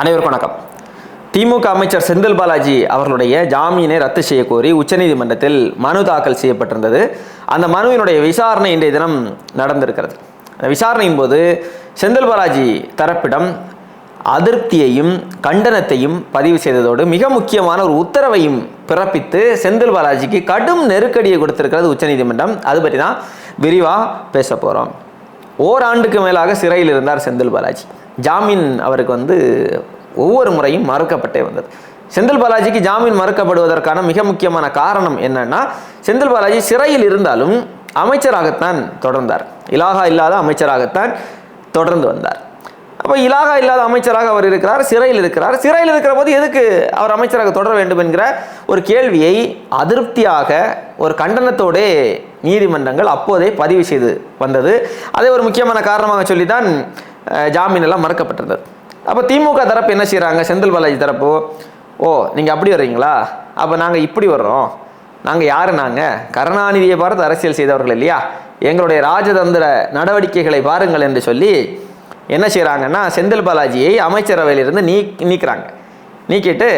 அனைவருக்கும் வணக்கம். திமுக அமைச்சர் செந்தில் பாலாஜி அவர்களுடைய ஜாமீனை ரத்து செய்ய கோரி உச்சநீதிமன்றத்தில் மனு தாக்கல் செய்யப்பட்டிருந்தது. அந்த மனுவினுடைய விசாரணை இன்றைய தினம் நடந்திருக்கிறது. அந்த விசாரணையின் போது செந்தில் பாலாஜி தரப்பிடம் அதிருப்தியையும் கண்டனத்தையும் பதிவு செய்ததோடு மிக முக்கியமான ஒரு உத்தரவையும் பிறப்பித்து செந்தில் பாலாஜிக்கு கடும் நெருக்கடியை கொடுத்திருக்கிறது உச்சநீதிமன்றம். அது பற்றி தான் விரிவாக பேச போகிறோம் ஓராண்டுக்கு மேலாக சிறையில் இருந்தார் செந்தில் பாலாஜி. ஜாமீன் அவருக்கு வந்து ஒவ்வொரு முறையும் மறுக்கப்பட்டே வந்தது. செந்தில் பாலாஜிக்கு ஜாமீன் மறுக்கப்படுவதற்கான மிக முக்கியமான காரணம் என்னன்னா செந்தில் பாலாஜி சிறையில் இருந்தாலும் அமைச்சராகத்தான் தொடர்ந்தார். இலாகா இல்லாத அமைச்சராகத்தான் தொடர்ந்து வந்தார். அப்போ இலாகா இல்லாத அமைச்சராக அவர் இருக்கிறார் சிறையில் இருக்கிறார். சிறையில் இருக்கிற போது எதுக்கு அவர் அமைச்சராக தொடர வேண்டும் என்கிற ஒரு கேள்வியை அதிருப்தியாக ஒரு கண்டனத்தோடே நீதிமன்றங்கள் அப்போதே பதிவு செய்து வந்தது. அதே ஒரு முக்கியமான காரணமாக சொல்லி தான் ஜாமீன் எல்லாம் மறுக்கப்பட்டிருந்தது அப்போ திமுக தரப்பு என்ன செய்கிறாங்க செந்தில் பாலாஜி தரப்பு ஓ நீங்கள் அப்படி வர்றீங்களா? அப்போ நாங்கள் இப்படி வர்றோம். நாங்கள் யார் நாங்கள் கருணாநிதியை பார்த்து அரசியல் செய்தவர்கள் இல்லையா? எங்களுடைய ராஜதந்திர நடவடிக்கைகளை பாருங்கள் என்று சொல்லி என்ன செய்கிறாங்கன்னா செந்தில் பாலாஜியை அமைச்சரவையிலிருந்து நீ நீக்கிறாங்க. நீக்கிட்டு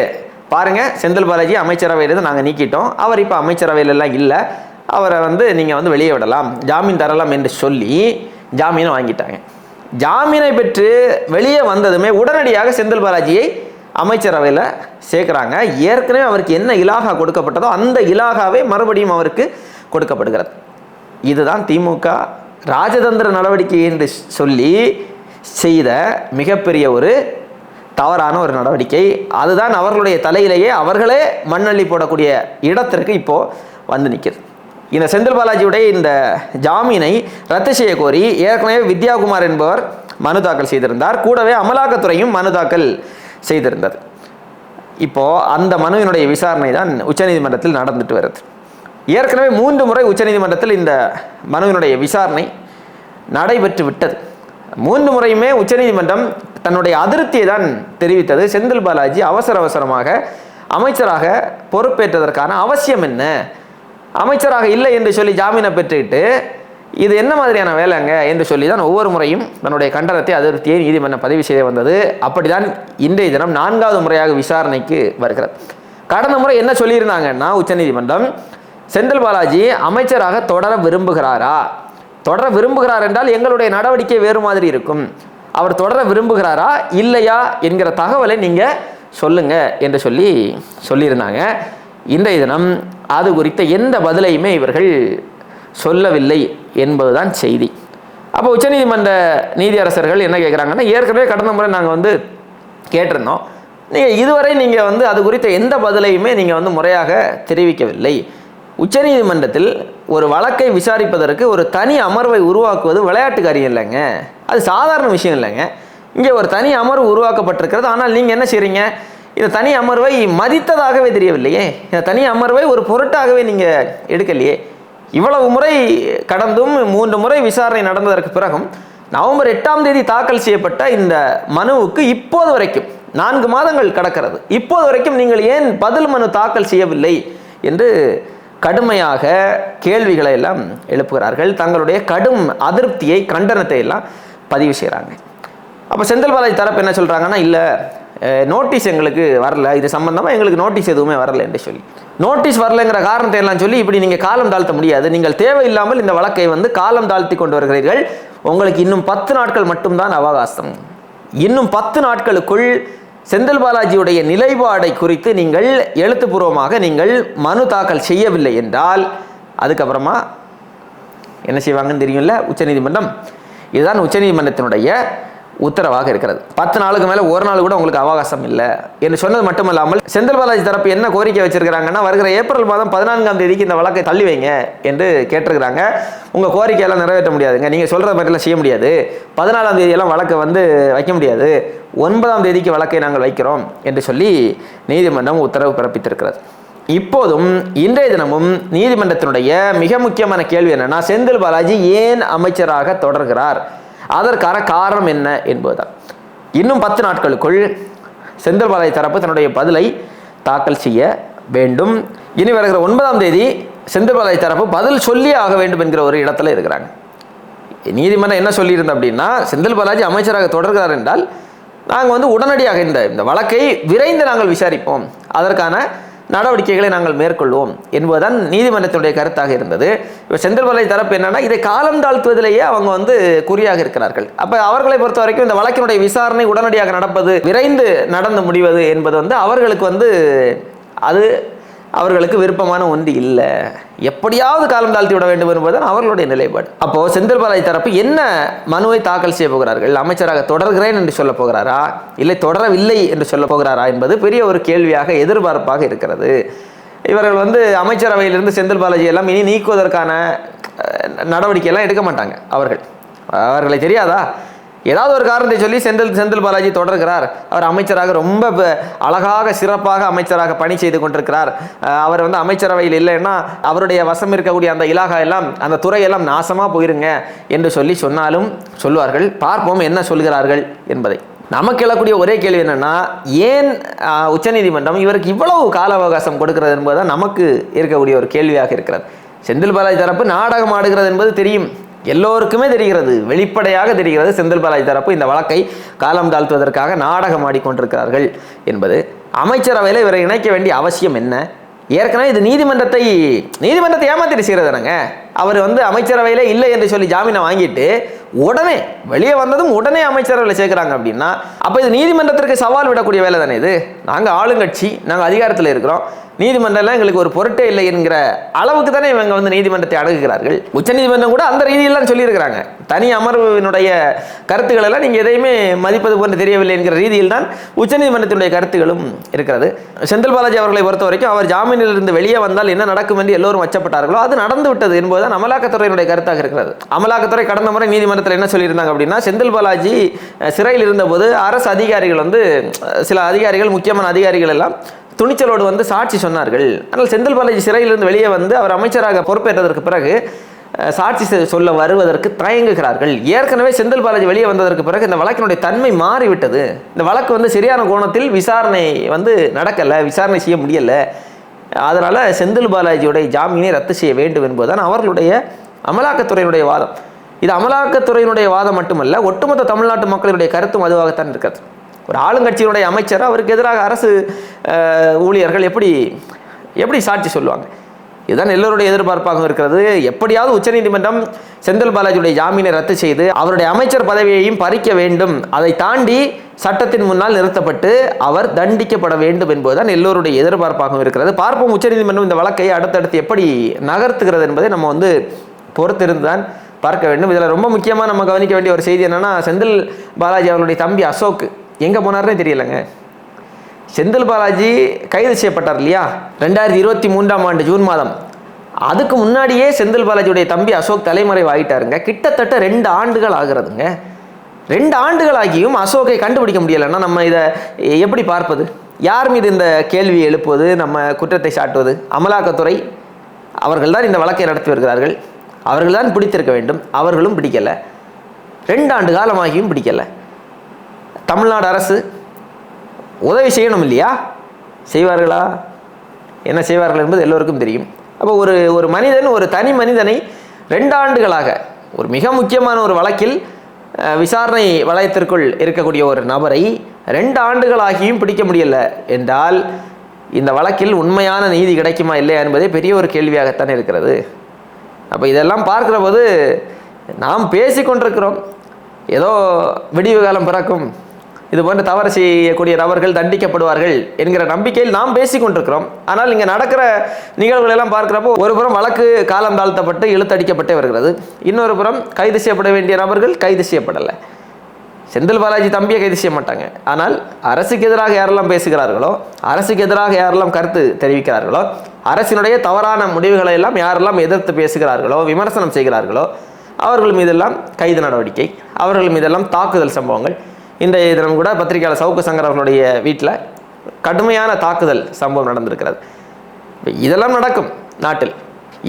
பாருங்கள் செந்தில் பாலாஜி அமைச்சரவையிலிருந்து நாங்கள் நீக்கிட்டோம். அவர் இப்போ அமைச்சரவையிலெல்லாம் இல்லை. அவரை வந்து நீங்கள் வந்து வெளியே விடலாம். ஜாமீன் தரலாம் என்று சொல்லி ஜாமீனை வாங்கிட்டாங்க. ஜாமீனை பெற்று வெளியே வந்ததுமே உடனடியாக செந்தில் பாலாஜியை அமைச்சரவையில் சேர்க்குறாங்க. ஏற்கனவே அவருக்கு என்ன இலாகா கொடுக்கப்பட்டதோ அந்த இலாகாவே மறுபடியும் அவருக்கு கொடுக்கப்படுகிறது. இதுதான் திமுக ராஜதந்திர நடவடிக்கை என்று சொல்லி செய்த மிகப்பெரிய ஒரு தவறான ஒரு நடவடிக்கை. அதுதான் அவர்களுடைய தலையிலேயே அவர்களே மண்ணள்ளி போடக்கூடிய இடத்திற்கு இப்போது வந்து நிற்கிறது. இந்த செந்தில் பாலாஜியுடைய இந்த ஜாமீனை ரத்து செய்ய கோரி ஏற்கனவே வித்யாகுமார் என்பவர் மனு தாக்கல் செய்திருந்தார். கூடவே அமலாக்கத்துறையும் மனு தாக்கல் செய்திருந்தது. இப்போ அந்த மனுவினுடைய விசாரணை தான் உச்சநீதிமன்றத்தில் நடந்துட்டு வருது. ஏற்கனவே மூன்று முறை உச்சநீதிமன்றத்தில் இந்த மனுவினுடைய விசாரணை நடைபெற்று விட்டது. மூன்று முறையுமே உச்சநீதிமன்றம் தன்னுடைய அதிருப்தியை தான் தெரிவித்தது. செந்தில் பாலாஜி அவசர அவசரமாக அமைச்சராக பொறுப்பேற்றதற்கான அவசியம் என்ன? அமைச்சராக இல்லை என்று சொல்லி ஜாமீனை பெற்றுக்கிட்டு இது என்ன மாதிரியான வேலைங்க என்று சொல்லி தான் ஒவ்வொரு முறையும் தன்னுடைய கண்டனத்தை அதிருப்தியை நீதிமன்றம் பதிவு செய்ய வந்தது. அப்படிதான் இன்றைய தினம் நான்காவது முறையாக விசாரணைக்கு வருகிறது. கடந்த முறை என்ன சொல்லியிருந்தாங்கன்னா உச்சநீதிமன்றம் செந்தில் பாலாஜி அமைச்சராக தொடர விரும்புகிறாரா? தொடர விரும்புகிறார் என்றால் எங்களுடைய நடவடிக்கை வேறு மாதிரி இருக்கும். அவர் தொடர விரும்புகிறாரா இல்லையா என்கிற தகவலை நீங்கள் சொல்லுங்க என்று சொல்லி சொல்லியிருந்தாங்க. இன்றைய தினம் அது குறித்த எந்த பதிலையுமே இவர்கள் சொல்லவில்லை என்பதுதான் செய்தி. அப்போ உச்சநீதிமன்ற நீதியரசர்கள் என்ன கேட்குறாங்கன்னா ஏற்கனவே கடந்த முறை நாங்கள் வந்து கேட்டிருந்தோம். நீங்கள் இதுவரை நீங்கள் வந்து அது குறித்த எந்த பதிலையுமே நீங்கள் வந்து முறையாக தெரிவிக்கவில்லை. உச்சநீதிமன்றத்தில் ஒரு வழக்கை விசாரிப்பதற்கு ஒரு தனி அமர்வை உருவாக்குவது விளையாட்டு காரியம் இல்லைங்க. அது சாதாரண விஷயம் இல்லைங்க. இங்கே ஒரு தனி அமர்வு உருவாக்கப்பட்டிருக்கிறது. ஆனால் நீங்கள் என்ன செய்கிறீங்க இந்த தனி அமர்வை மதித்ததாகவே தெரியவில்லையே. இந்த தனி அமர்வை ஒரு பொருட்டாகவே நீங்கள் எடுக்கலையே. இவ்வளவு முறை கடந்தும் மூன்று முறை விசாரணை நடந்ததற்கு பிறகும் நவம்பர் எட்டாம் தேதி தாக்கல் செய்யப்பட்ட இந்த மனுவுக்கு இப்போது வரைக்கும் நான்கு மாதங்கள் கடக்கிறது. இப்போது வரைக்கும் நீங்கள் ஏன் பதில் மனு தாக்கல் செய்யவில்லை என்று கடுமையாக கேள்விகளை எல்லாம் எழுப்புகிறார்கள். தங்களுடைய கடும் அதிருப்தியை கண்டனத்தை எல்லாம் பதிவு செய்கிறாங்க. அப்போ செந்தில் பாலாஜி தரப்பு என்ன சொல்கிறாங்கன்னா இல்லை நோட்டீஸ் எங்களுக்கு வரல. இது சம்மந்தமாக எங்களுக்கு நோட்டீஸ் எதுவுமே வரல என்று சொல்லி. நோட்டீஸ் வரலைங்கிற காரணத்தை எல்லாம் சொல்லி இப்படி நீங்கள் காலம் தாழ்த்த முடியாது. நீங்கள் தேவையில்லாமல் இந்த வழக்கை வந்து காலம் தாழ்த்தி கொண்டு வருகிறீர்கள். உங்களுக்கு இன்னும் பத்து நாட்கள் மட்டும்தான் அவகாசம். இன்னும் பத்து நாட்களுக்குள் செந்தில் பாலாஜியுடைய நிலைப்பாடை குறித்து நீங்கள் எழுத்துப்பூர்வமாக நீங்கள் மனு தாக்கல் செய்யவில்லை என்றால் அதுக்கப்புறமா என்ன செய்வாங்கன்னு தெரியும்ல? உச்சநீதிமன்றம். இதுதான் உச்சநீதிமன்றத்தினுடைய உத்தரவாக இருக்கிறது. பத்து நாளுக்கு மேலே ஒரு நாள் கூட உங்களுக்கு அவகாசம் இல்லை. என்று சொன்னது மட்டுமல்லாமல் செந்தில் பாலாஜி தரப்பு என்ன கோரிக்கை வச்சிருக்கிறாங்கன்னா வருகிற ஏப்ரல் மாதம் பதினான்காம் தேதிக்கு இந்த வழக்கை தள்ளி வைங்க என்று கேட்டிருக்கிறாங்க. உங்கள் கோரிக்கையெல்லாம் நிறைவேற்ற முடியாதுங்க. நீங்கள் சொல்கிற மாதிரிலாம் செய்ய முடியாது. பதினாலாம் தேதியெல்லாம் வழக்கை வந்து வைக்க முடியாது. ஒன்பதாம் தேதிக்கு வழக்கை நாங்கள் வைக்கிறோம் என்று சொல்லி நீதிமன்றம் உத்தரவு பிறப்பித்திருக்கிறது. இப்போதும் இன்றைய தினமும் நீதிமன்றத்தினுடைய மிக முக்கியமான கேள்வி என்னன்னா செந்தில் பாலாஜி ஏன் அமைச்சராக தொடர்கிறார்? அதற்கான காரணம் என்ன என்பதுதான். இன்னும் பத்து நாட்களுக்குள் செந்தில் தரப்பு தன்னுடைய பதிலை தாக்கல் செய்ய வேண்டும். இனி வருகிற ஒன்பதாம் தேதி செந்தில் தரப்பு பதில் சொல்லியே ஆக வேண்டும் என்கிற ஒரு இடத்துல இருக்கிறாங்க. நீதிமன்றம் என்ன சொல்லியிருந்த அப்படின்னா செந்தில் பாலாஜி அமைச்சராக தொடர்கிறார் என்றால் நாங்கள் வந்து உடனடியாக இந்த இந்த வழக்கை விரைந்து நாங்கள் விசாரிப்போம். அதற்கான நடவடிக்கைகளை நாங்கள் மேற்கொள்வோம் என்பதுதான் நீதிமன்றத்தினுடைய கருத்தாக இருந்தது. இப்போ செந்தில்பாலை தரப்பு என்னன்னா இதை காலம் தாழ்த்துவதிலேயே அவங்க வந்து குறியாக இருக்கிறார்கள். அப்போ அவர்களை பொறுத்த வரைக்கும் இந்த வழக்கினுடைய விசாரணை உடனடியாக நடப்பது விரைந்து நடந்து முடிவது என்பது வந்து அவர்களுக்கு வந்து அது அவர்களுக்கு விருப்பமான ஒன்று இல்லை. எப்படியாவது காலம் தாழ்த்தி விட வேண்டும் என்பதுதான் அவர்களுடைய நிலைப்பாடு. அப்போது செந்தில் பாலாஜி தரப்பு என்ன மனுவை தாக்கல் செய்ய போகிறார்கள்? அமைச்சராக தொடர்கிறேன் என்று சொல்ல போகிறாரா? இல்லை தொடரவில்லை என்று சொல்ல போகிறாரா என்பது பெரிய ஒரு கேள்வியாக எதிர்பார்ப்பாக இருக்கிறது. இவர்கள் வந்து அமைச்சரவையிலிருந்து செந்தில் பாலாஜி எல்லாம் இனி நீக்குவதற்கான நடவடிக்கையெல்லாம் நடவடிக்கை எல்லாம் எடுக்க மாட்டாங்க அவர்கள். அவர்களை தெரியாதா? ஏதாவது ஒரு காரணத்தை சொல்லி செந்தில் செந்தில் பாலாஜி தொடர்கிறார். அவர் அமைச்சராக ரொம்ப அழகாக சிறப்பாக அமைச்சராக பணி செய்து கொண்டிருக்கிறார். அவர் வந்து அமைச்சரவையில் இல்லைன்னா அவருடைய வசம் இருக்கக்கூடிய அந்த இலாகா எல்லாம் அந்த துறையெல்லாம் நாசமாக போயிருங்க என்று சொல்லி சொன்னாலும் சொல்லுவார்கள். பார்ப்போம் என்ன சொல்கிறார்கள் என்பதை. நமக்கு எழக்கூடிய ஒரே கேள்வி என்னென்னா ஏன் உச்சநீதிமன்றம் இவருக்கு இவ்வளவு கால அவகாசம் கொடுக்கிறது என்பதுதான் நமக்கு இருக்கக்கூடிய ஒரு கேள்வியாக இருக்கிறது. செந்தில் பாலாஜி தரப்பு நாடகம் ஆடுகிறது என்பது தெரியும். எல்லோருக்குமே தெரிகிறது வெளிப்படையாக தெரிகிறது செந்தில் பாலாஜி தரப்பு இந்த வழக்கை காலம் தாழ்த்துவதற்காக நாடகம் ஆடிக்கொண்டிருக்கிறார்கள் என்பது. அமைச்சரவையில் இவரை இணைக்க வேண்டிய அவசியம் என்ன? ஏற்கனவே இது நீதிமன்றத்தை நீதிமன்றத்தை ஏமாத்திட்டு செய்கிறதானங்க அவர் வந்து அமைச்சரவையில் இல்லை என்று சொல்லி ஜாமீனை வாங்கிட்டு உடனே வெளியே வந்ததும் உடனே அமைச்சரவையில் சேர்க்குறாங்க அப்படின்னா அப்போ இது நீதிமன்றத்திற்கு சவால் விடக்கூடிய வேலை தானே இது? நாங்கள் ஆளுங்கட்சி நாங்கள் அதிகாரத்தில் இருக்கிறோம். நீதிமன்றம்லாம் எங்களுக்கு ஒரு பொருட்டே இல்லை என்கிற அளவுக்கு தானே இவங்க வந்து நீதிமன்றத்தை அணுகுகிறார்கள். உச்சநீதிமன்றம் கூட அந்த ரீதியெல்லாம் சொல்லியிருக்கிறாங்க. தனி அமர்வினுடைய கருத்துக்கள் எல்லாம் நீங்கள் எதையுமே மதிப்பது போன்று தெரியவில்லை என்கிற ரீதியில் தான் உச்சநீதிமன்றத்தினுடைய கருத்துகளும் இருக்கிறது. செந்தில் பாலாஜி அவர்களை பொறுத்த வரைக்கும் அவர் ஜாமீனில் இருந்து வெளியே வந்தால் என்ன நடக்கும் என்று எல்லோரும் அச்சப்பட்டார்களோ அது நடந்து விட்டது என்பதுதான் அமலாக்கத்துறையினுடைய கருத்தாக இருக்கிறது. அமலாக்கத்துறை கடந்த முறை நீதிமன்றத்தில் என்ன சொல்லியிருந்தாங்க அப்படின்னா செந்தில் பாலாஜி சிறையில் இருந்தபோது அரசு அதிகாரிகள் வந்து சில அதிகாரிகள் முக்கியமான அதிகாரிகள் எல்லாம் துணிச்சலோடு வந்து சாட்சி சொன்னார்கள். ஆனால் செந்தில் பாலாஜி சிறையிலிருந்து வெளியே வந்து அவர் அமைச்சராக பொறுப்பேற்றதற்கு பிறகு சாட்சி செ- சொல்ல வருவதற்கு தயங்குகிறார்கள். ஏற்கனவே செந்தில் பாலாஜி வெளியே வந்ததற்கு பிறகு இந்த வழக்கினுடைய தன்மை மாறிவிட்டது. இந்த வழக்கு வந்து சரியான கோணத்தில் விசாரணை வந்து நடக்கலை விசாரணை செய்ய முடியலை. அதனால் செந்தில் பாலாஜியுடைய ஜாமீனை ரத்து செய்ய வேண்டும் என்பதுதான் அவர்களுடைய அமலாக்கத்துறையினுடைய வாதம். இது அமலாக்கத்துறையினுடைய வாதம் மட்டுமல்ல ஒட்டுமொத்த தமிழ்நாட்டு மக்களுடைய கருத்தும் அதுவாகத்தான் இருக்கிறது. ஒரு ஆளுங்கட்சியினுடைய அமைச்சர் அவருக்கு எதிராக அரசு ஊழியர்கள் எப்படி எப்படி சாட்சி சொல்லுவாங்க? இதுதான் எல்லோருடைய எதிர்பார்ப்பாகவும் இருக்கிறது. எப்படியாவது உச்சநீதிமன்றம் செந்தில் பாலாஜியுடைய ஜாமீனை ரத்து செய்து அவருடைய அமைச்சர் பதவியையும் பறிக்க வேண்டும். அதை தாண்டி சட்டத்தின் முன்னால் நிறுத்தப்பட்டு அவர் தண்டிக்கப்பட வேண்டும் என்பதுதான் எல்லோருடைய எதிர்பார்ப்பாகவும் இருக்கிறது. பார்ப்போம் உச்சநீதிமன்றம் இந்த வழக்கை அடுத்தடுத்து எப்படி நகர்த்துகிறது என்பதை நம்ம வந்து பொறுத்திருந்து தான் பார்க்க வேண்டும். இதில் ரொம்ப முக்கியமாக நம்ம கவனிக்க வேண்டிய ஒரு செய்தி என்னென்னா செந்தில் பாலாஜி அவருடைய தம்பி அசோக் எங்கே போனார்னே தெரியலைங்க. செந்தில் பாலாஜி கைது செய்யப்பட்டார் இல்லையா? ரெண்டாயிரத்தி இருபத்தி மூன்றாம் ஆண்டு ஜூன் மாதம். அதுக்கு முன்னாடியே செந்தில் பாலாஜியுடைய தம்பி அசோக் தலைமறைவு ஆகிட்டாருங்க கிட்டத்தட்ட ரெண்டு ஆண்டுகள் ஆகிறதுங்க. ரெண்டு ஆண்டுகள் ஆகியும் அசோக்கை கண்டுபிடிக்க முடியலைன்னா நம்ம இதை எப்படி பார்ப்பது? யார் மீது இந்த கேள்வியை எழுப்புவது? நம்ம குற்றத்தை சாட்டுவது? அமலாக்கத்துறை அவர்கள் தான் இந்த வழக்கை நடத்தி வருகிறார்கள். அவர்கள் தான் பிடித்திருக்க வேண்டும். அவர்களும் பிடிக்கலை. ரெண்டு ஆண்டு காலமாகியும் பிடிக்கலை. தமிழ்நாடு அரசு உதவி செய்யணும் இல்லையா செய்வார்களா? என்ன செய்வார்கள் என்பது எல்லோருக்கும் தெரியும். அப்போ ஒரு ஒரு மனிதன் ஒரு தனி மனிதனை ரெண்டு ஆண்டுகளாக ஒரு மிக முக்கியமான ஒரு வழக்கில் விசாரணை வளையத்திற்குள் இருக்கக்கூடிய ஒரு நபரை ரெண்டு ஆண்டுகளாகியும் பிடிக்க முடியல என்றால் இந்த வழக்கில் உண்மையான நீதி கிடைக்குமா இல்லையா என்பதே பெரிய ஒரு கேள்வியாகத்தான் இருக்கிறது. அப்போ இதெல்லாம் பார்க்குற போது நாம் பேசிக்கொண்டிருக்கிறோம். ஏதோ விடிவு காலம் பிறக்கும். இது போன்ற தவறு செய்யக்கூடிய நபர்கள் தண்டிக்கப்படுவார்கள் என்கிற நம்பிக்கையில் நாம் பேசிக் கொண்டிருக்கிறோம். ஆனால் இங்கே நடக்கிற நிகழ்வுகள் எல்லாம் பார்க்கிறப்போ ஒரு புறம் வழக்கு காலம் தாழ்த்தப்பட்டு இழுத்தடிக்கப்பட்டே வருகிறது. இன்னொரு புறம் கைது செய்யப்பட வேண்டிய நபர்கள் கைது செய்யப்படலை. செந்தில் பாலாஜி தம்பியை கைது செய்ய மாட்டாங்க. ஆனால் அரசுக்கு எதிராக யாரெல்லாம் பேசுகிறார்களோ அரசுக்கு எதிராக யாரெல்லாம் கருத்து தெரிவிக்கிறார்களோ அரசினுடைய தவறான முடிவுகளை எல்லாம் யாரெல்லாம் எதிர்த்து பேசுகிறார்களோ விமர்சனம் செய்கிறார்களோ அவர்கள் மீதெல்லாம் கைது நடவடிக்கை அவர்கள் மீதெல்லாம் தாக்குதல் சம்பவங்கள் இன்றைய தினம் கூட பத்திரிகையாளர் சவுக்கு சங்கர் அவர்களுடைய வீட்டில் கடுமையான தாக்குதல் சம்பவம் நடந்திருக்கிறது. இதெல்லாம் நடக்கும் நாட்டில்.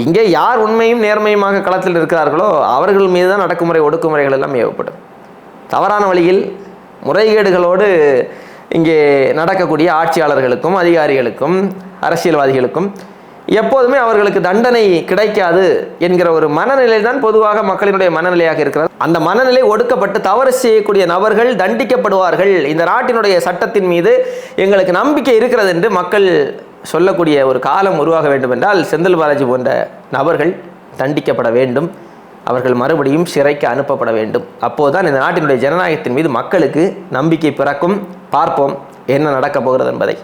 இங்கே யார் உண்மையும் நேர்மையுமாக களத்தில் இருக்கிறார்களோ அவர்கள் மீது தான் நடக்குமுறை ஒடுக்குமுறைகள் எல்லாம் ஏவப்படும். தவறான வழியில் முறைகேடுகளோடு இங்கே நடக்கக்கூடிய ஆட்சியாளர்களுக்கும் அதிகாரிகளுக்கும் அரசியல்வாதிகளுக்கும் எப்போதுமே அவர்களுக்கு தண்டனை கிடைக்காது என்கிற ஒரு மனநிலை தான் பொதுவாக மக்களினுடைய மனநிலையாக இருக்கிறது. அந்த மனநிலை ஒடுக்கப்பட்டு தவறு செய்யக்கூடிய நபர்கள் தண்டிக்கப்படுவார்கள். இந்த நாட்டினுடைய சட்டத்தின் மீது எங்களுக்கு நம்பிக்கை இருக்கிறது என்று மக்கள் சொல்லக்கூடிய ஒரு காலம் உருவாக வேண்டும் என்றால் செந்தில் பாலாஜி போன்ற நபர்கள் தண்டிக்கப்பட வேண்டும். அவர்கள் மறுபடியும் சிறைக்கு அனுப்பப்பட வேண்டும். அப்போதுதான் இந்த நாட்டினுடைய ஜனநாயகத்தின் மீது மக்களுக்கு நம்பிக்கை பிறக்கும். பார்ப்போம் என்ன நடக்கப் போகிறது என்பதை.